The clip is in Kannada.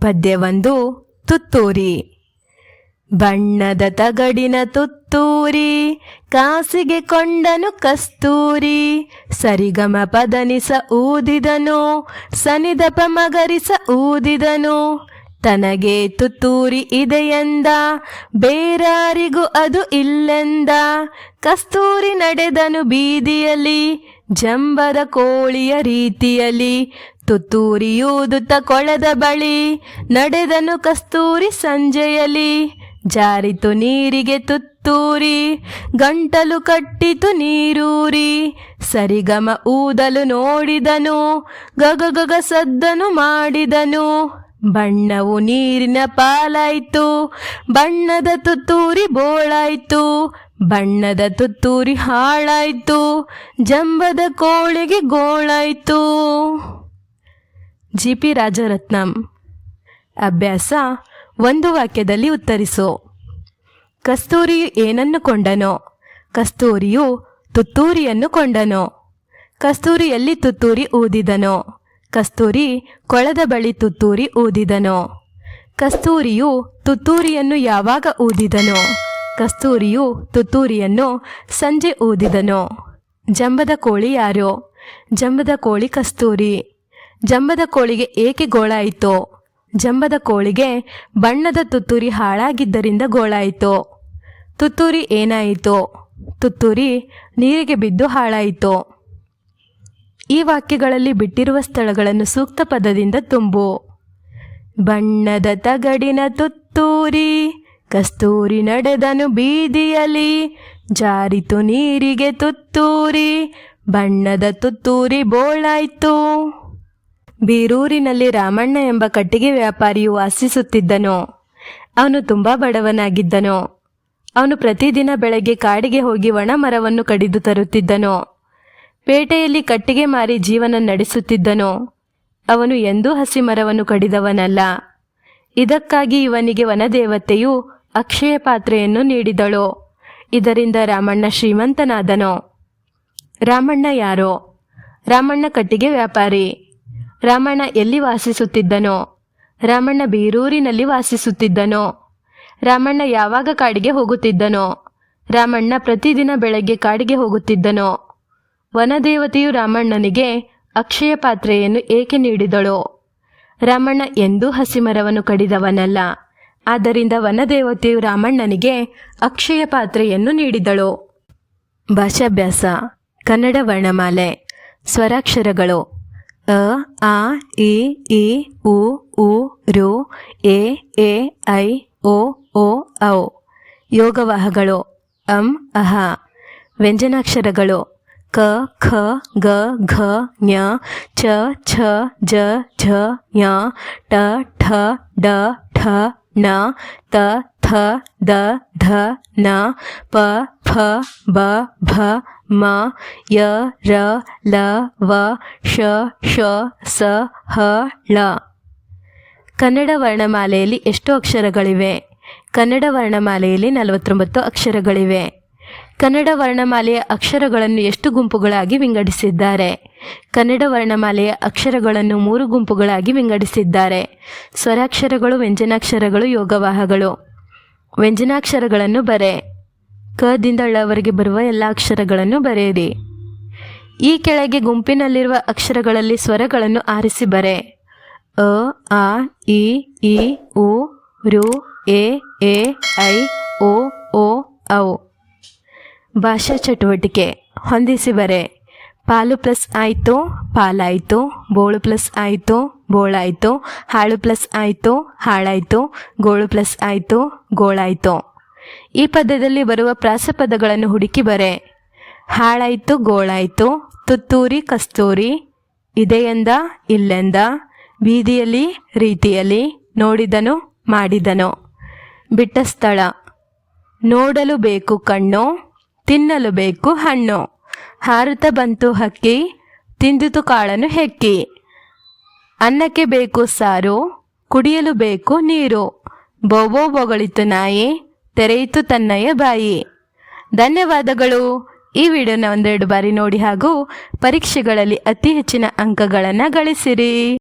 ಪದ್ಯವೊಂದು ತುತ್ತೂರಿ. ಬಣ್ಣದ ತಗಡಿನ ತುತ್ತೂರಿ, ಕಾಸಿಗೆ ಕೊಂಡನು ಕಸ್ತೂರಿ. ಸರಿಗಮ ಪದನಿಸ ಊದಿದನು, ಸನಿದಪ ಮಗರಿಸ ಊದಿದನು. ತನಗೆ ತುತ್ತೂರಿ ಇದೆಯೆಂದ, ಬೇರಾರಿಗೂ ಅದು ಇಲ್ಲೆಂದ. ಕಸ್ತೂರಿ ನಡೆದನು ಬೀದಿಯಲ್ಲಿ ಜಂಬದ ಕೋಳಿಯ ರೀತಿಯಲ್ಲಿ ತುತ್ತೂರಿಯೂದುತ್ತ ಕೊಳದ ಬಳಿ ನಡೆದನು ಕಸ್ತೂರಿ ಸಂಜೆಯಲ್ಲಿ. ಜಾರಿತು ನೀರಿಗೆ ತುತ್ತೂರಿ, ಗಂಟಲು ಕಟ್ಟಿತು ನೀರೂರಿ. ಸರಿಗಮ ಊದಲು ನೋಡಿದನು, ಗಗ ಗಗ ಸದ್ದನು ಮಾಡಿದನು. ಬಣ್ಣವು ನೀರಿನ ಪಾಲಾಯ್ತು, ಬಣ್ಣದ ತುತ್ತೂರಿ ಬೋಳಾಯ್ತು, ಬಣ್ಣದ ತುತ್ತೂರಿ ಹಾಳಾಯ್ತು, ಜಂಬದ ಕೋಳಿಗೆ ಗೋಳಾಯ್ತು. G P Rajaratnam. ಅಭ್ಯಾಸ ಒಂದು ವಾಕ್ಯದಲ್ಲಿ ಉತ್ತರಿಸು. ಕಸ್ತೂರಿ ಏನನ್ನು ಕೊಂಡನೋ? ಕಸ್ತೂರಿಯು ತುತ್ತೂರಿಯನ್ನು ಕೊಂಡನೋ? ಕಸ್ತೂರಿಯಲ್ಲಿ ತುತ್ತೂರಿ ಊದಿದನೋ? ಕಸ್ತೂರಿ ಕೊಳದ ಬಳಿ ತುತ್ತೂರಿ ಊದಿದನೋ? ಕಸ್ತೂರಿಯು ತುತ್ತೂರಿಯನ್ನು ಯಾವಾಗ ಊದಿದನೋ? ಕಸ್ತೂರಿಯು ತುತ್ತೂರಿಯನ್ನು ಸಂಜೆ ಊದಿದನೋ? ಜಂಬದ ಕೋಳಿ ಯಾರೋ? ಜಂಬದ ಕೋಳಿ ಕಸ್ತೂರಿ. ಜಂಬದ ಕೋಳಿಗೆ ಏಕೆ ಗೋಳಾಯಿತು? ಜಂಬದ ಕೋಳಿಗೆ ಬಣ್ಣದ ತುತ್ತೂರಿ ಹಾಳಾಗಿದ್ದರಿಂದ ಗೋಳಾಯಿತು. ತುತ್ತೂರಿ ಏನಾಯಿತು? ತುತ್ತೂರಿ ನೀರಿಗೆ ಬಿದ್ದು ಹಾಳಾಯಿತು. ಈ ವಾಕ್ಯಗಳಲ್ಲಿ ಬಿಟ್ಟಿರುವ ಸ್ಥಳಗಳನ್ನು ಸೂಕ್ತ ಪದದಿಂದ ತುಂಬು. ಬಣ್ಣದ ತಗಡಿನ ತುತ್ತೂರಿ, ಕಸ್ತೂರಿ ನಡೆದನು ಬೀದಿಯಲ್ಲಿ, ಜಾರಿತು ನೀರಿಗೆ ತುತ್ತೂರಿ, ಬಣ್ಣದ ತುತ್ತೂರಿ ಬೋಳಾಯ್ತು. ಬೀರೂರಿನಲ್ಲಿ ರಾಮಣ್ಣ ಎಂಬ ಕಟ್ಟಿಗೆ ವ್ಯಾಪಾರಿಯು ವಾಸಿಸುತ್ತಿದ್ದನು. ಅವನು ತುಂಬಾ ಬಡವನಾಗಿದ್ದನು. ಅವನು ಪ್ರತಿದಿನ ಬೆಳಗ್ಗೆ ಕಾಡಿಗೆ ಹೋಗಿ ಒಣ ಮರವನ್ನು ಕಡಿದು ತರುತ್ತಿದ್ದನು. ಪೇಟೆಯಲ್ಲಿ ಕಟ್ಟಿಗೆ ಮಾರಿ ಜೀವನ ನಡೆಸುತ್ತಿದ್ದನು. ಅವನು ಎಂದೂ ಹಸಿ ಮರವನ್ನು ಕಡಿದವನಲ್ಲ. ಇದಕ್ಕಾಗಿ ಇವನಿಗೆ ವನದೇವತೆಯು ಅಕ್ಷಯ ಪಾತ್ರೆಯನ್ನು ನೀಡಿದಳು. ಇದರಿಂದ ರಾಮಣ್ಣ ಶ್ರೀಮಂತನಾದನು. ರಾಮಣ್ಣ ಯಾರೋ? ರಾಮಣ್ಣ ಕಟ್ಟಿಗೆ ವ್ಯಾಪಾರಿ. ರಾಮಣ್ಣ ಎಲ್ಲಿ ವಾಸಿಸುತ್ತಿದ್ದನೋ? ರಾಮಣ್ಣ ಬೀರೂರಿನಲ್ಲಿ ವಾಸಿಸುತ್ತಿದ್ದನೋ? ರಾಮಣ್ಣ ಯಾವಾಗ ಕಾಡಿಗೆ ಹೋಗುತ್ತಿದ್ದನೋ? ರಾಮಣ್ಣ ಪ್ರತಿದಿನ ಬೆಳಗ್ಗೆ ಕಾಡಿಗೆ ಹೋಗುತ್ತಿದ್ದನೋ? ವನದೇವತೆಯು ರಾಮಣ್ಣನಿಗೆ ಅಕ್ಷಯ ಪಾತ್ರೆಯನ್ನು ಏಕೆ ನೀಡಿದಳೋ? ರಾಮಣ್ಣ ಎಂದೂ ಹಸಿಮರವನ್ನು ಕಡಿದವನಲ್ಲ. ಆದ್ದರಿಂದ ವನದೇವತೆಯು ರಾಮಣ್ಣನಿಗೆ ಅಕ್ಷಯ ಪಾತ್ರೆಯನ್ನು ನೀಡಿದಳು? ಭಾಷಾಭ್ಯಾಸ, ಕನ್ನಡ ವರ್ಣಮಾಲೆ, ಸ್ವರಾಕ್ಷರಗಳು ಅ, ಆ, ಇ ಈ ಉ ಉ, ರು, ಎ ಎ, ಐ, ಓ ಓ, ಔ. ಯೋಗವಾಹಗಳು, ಅಂ, ಅಹ. ವ್ಯಂಜನಾಕ್ಷರಗಳು, ಕ, ಖ, ಗ, ಘ, ಞ, ಚ, ಛ, ಜ, ಝ, ಞ ಟ ಠ ಡ ಠ ನ ತ, ಥ, ದ, ಧ, ನ, ಪ, ಫ, ಬ, ಭ ಮ, ಯ, ರ, ಲ, ವ, ಶ ಶ ಸ, ಹ, ಳ. ಕನ್ನಡ ವರ್ಣಮಾಲೆಯಲ್ಲಿ ಎಷ್ಟು ಅಕ್ಷರಗಳಿವೆ. ಕನ್ನಡ ವರ್ಣಮಾಲೆಯಲ್ಲಿ ನಲವತ್ತೊಂಬತ್ತು ಅಕ್ಷರಗಳಿವೆ. ಕನ್ನಡ ವರ್ಣಮಾಲೆಯ ಅಕ್ಷರಗಳನ್ನು ಎಷ್ಟು ಗುಂಪುಗಳಾಗಿ ವಿಂಗಡಿಸಿದ್ದಾರೆ. ಕನ್ನಡ ವರ್ಣಮಾಲೆಯ ಅಕ್ಷರಗಳನ್ನು ಮೂರು ಗುಂಪುಗಳಾಗಿ ವಿಂಗಡಿಸಿದ್ದಾರೆ. ಸ್ವರಾಕ್ಷರಗಳು, ವ್ಯಂಜನಾಕ್ಷರಗಳು, ಯೋಗವಾಹಗಳು. ವ್ಯಂಜನಾಕ್ಷರಗಳನ್ನು ಬರೆ. ಕದಿಂದ ಳವರೆಗೆ ಬರುವ ಎಲ್ಲ ಅಕ್ಷರಗಳನ್ನು ಬರೆಯಿರಿ. ಈ ಕೆಳಗೆ ಗುಂಪಿನಲ್ಲಿರುವ ಅಕ್ಷರಗಳಲ್ಲಿ ಸ್ವರಗಳನ್ನು ಆರಿಸಿ ಬರೆ. ಅ, ಆ, ಇ ಇ, ಉ, ರು, ಎ ಎ, ಐ, ಓ ಓ, ಔ. ಭಾಷಾ ಚಟುವಟಿಕೆ. ಹೊಂದಿಸಿ ಬರೆ. ಪಾಲು ಪ್ಲಸ್ ಆಯಿತು, ಪಾಲಾಯಿತು, ಬೋಳು ಪ್ಲಸ್ ಆಯಿತು, ಬೋಳಾಯಿತು, ಹಾಳು ಪ್ಲಸ್ ಆಯಿತು, ಹಾಳಾಯಿತು, ಗೋಳು ಪ್ಲಸ್ ಆಯಿತು, ಗೋಳಾಯಿತು. ಈ ಪದ್ಯದಲ್ಲಿ ಬರುವ ಪ್ರಾಸಪದಗಳನ್ನು ಹುಡುಕಿ ಬರೆ. ಹಾಳಾಯಿತು, ಗೋಳಾಯಿತು, ತುತ್ತೂರಿ, ಕಸ್ತೂರಿ, ಇದೆಯೆಂದ, ಇಲ್ಲೆಂದ, ಬೀದಿಯಲ್ಲಿ, ರೀತಿಯಲ್ಲಿ, ನೋಡಿದನು, ಮಾಡಿದನು. ಬಿಟ್ಟ ಸ್ಥಳ. ನೋಡಲು ಬೇಕು ಕಣ್ಣು, ತಿನ್ನಲು ಬೇಕು ಹಣ್ಣು. ಹಾರುತ್ತ ಬಂತು ಹಕ್ಕಿ, ತಿಂದಿತು ಕಾಳನ್ನು ಹೆಕ್ಕಿ. ಅನ್ನಕ್ಕೆ ಬೇಕು ಸಾರು, ಕುಡಿಯಲು ಬೇಕು ನೀರು. ಬೋಬೋ ಬೊಗಳಿತು ನಾಯಿ ತೆರೆಯಿತು ತನ್ನಯ್ಯ ಬಾಯಿ. ಧನ್ಯವಾದಗಳು. ಈ ವಿಡಿಯೋನ ಒಂದೆರಡು ಬಾರಿ ನೋಡಿ ಹಾಗೂ ಪರೀಕ್ಷೆಗಳಲ್ಲಿ ಅತಿ ಹೆಚ್ಚಿನ ಅಂಕಗಳನ್ನು ಗಳಿಸಿರಿ.